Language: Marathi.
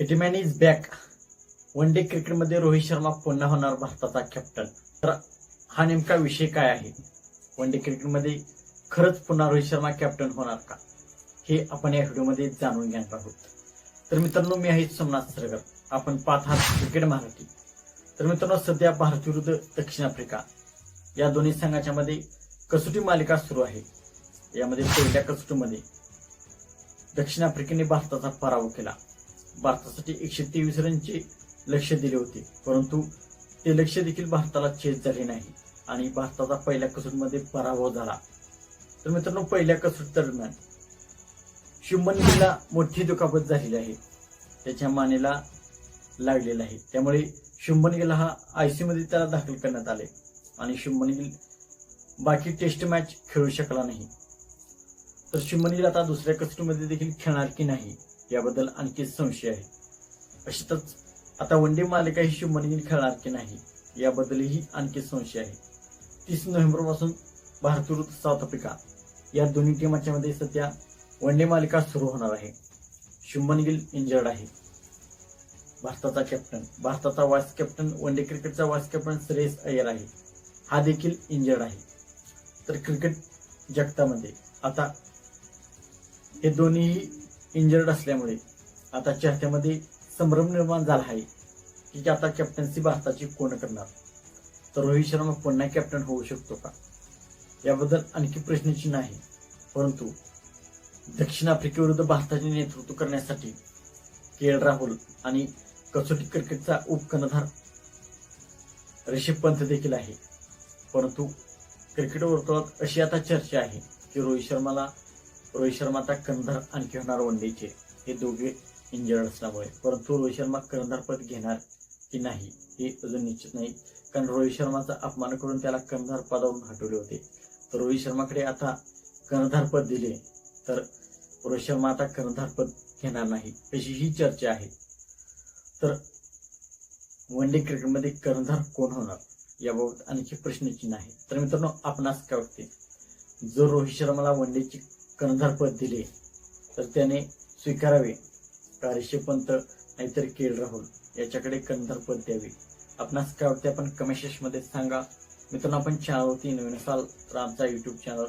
Hitman is back one day क्रिकेटमध्ये रोहित शर्मा पुन्हा होणार भारताचा कॅप्टन तर हा नेमका विषय काय आहे? वन डे क्रिकेटमध्ये खरंच पुन्हा रोहित शर्मा कॅप्टन होणार का? हे आपण या व्हिडिओमध्ये जाणून घेणार आहोत. तर मित्रांनो मी आहे सोमनाथ सरगर आपण पाहत आहात क्रिकेट मराठी तर मित्रांनो सध्या भारत विरुद्ध दक्षिण आफ्रिका. या दोन्ही संघाच्या मध्ये कसोटी मालिका सुरू आहे. यामध्ये पहिल्या कसोटीमध्ये दक्षिण आफ्रिकेने भारताचा पराभव केला. भारतासाठी एकशे तेवीस रनचे लक्ष दिले होते. परंतु ते लक्ष देखील भारताला छेद झाले नाही आणि भारताचा पहिल्या कसोटीमध्ये पराभव झाला. तर मित्रांनो पहिल्या कसोटी दरम्यान शुभमन गिलला मोठी दुखापत झालेली आहे. त्याच्या मानेला लागलेला आहे. त्यामुळे शुभमन गिल हा आयसीयू मध्ये त्याला दाखल करण्यात आले आणि शुभमन गिल बाकी टेस्ट मॅच खेळू शकला नाही. तर शुभमन गिल आता दुसऱ्या कसोटीमध्ये देखील खेळणार की नाही? याबद्दल आणखी संशय आहे. अशातच आता वन डे मालिका ही शुभमन गिल खेळणार की नाही याबद्दलही आणखी संशय आहे. तीस नोव्हेंबरपासून भारत विरुद्ध साऊथ आफ्रिका या दोन्ही टीमाच्या मध्ये सध्या वन डे मालिका सुरू होणार आहे. शुभमन गिल इंजर्ड आहे. भारताचा कॅप्टन भारताचा वाईस कॅप्टन वन डे क्रिकेटचा वाईस कॅप्टन श्रेयस अय्यर आहे. हा देखील इंजर्ड आहे. तर क्रिकेट जगतामध्ये आता हे दोन्ही इंजर्ड असल्यामुळे आता चाहत्यामध्ये संभ्रम निर्माण झाला आहे की आता कॅप्टन्सी भारताची कोण करणार? तर रोहित शर्मा पुन्हा कॅप्टन होऊ शकतो का? याबद्दल आणखी प्रश्नचिन्ह आहे. परंतु दक्षिण आफ्रिकेविरुद्ध भारताचे नेतृत्व करण्यासाठी के एल राहुल आणि कसोटी क्रिकेटचा उपकर्णधार ऋषभ पंत देखील आहे. परंतु क्रिकेट वर्तुळात अशी आता चर्चा आहे की रोहित शर्माला रोहित शर्मा आता आणखी होणार वनडेचे. हे दोघे इंजर्ड असल्यामुळे. परंतु रोहित शर्मा कर्णधार पद घेणार की नाही हे अजून निश्चित नाही. कारण रोहित शर्माचा अपमान करून त्याला कर्णधार पदावरून हटवले होते. तर रोहित शर्माकडे आता कर्णधार पद दिले. तर रोहित शर्मा आता कर्णधार पद घेणार नाही अशी ही चर्चा आहे. तर वन डे क्रिकेटमध्ये कर्णधार कोण होणार याबाबत आणखी प्रश्नचिन्ह आहे. तर मित्रांनो आपणास काय वाटते? जर रोहित शर्माला वन डेची कर्णधार पद दिले. तर त्याने स्वीकारावे. का नाहीतर केल राहुल. याच्याकडे कर्णधार पद द्यावे. आपणास काय वाटते आपण कमेंटमध्ये सांगा. मित्रांनो आपण चॅनलवरती नवीन असाल तर आमचा युट्यूब चॅनल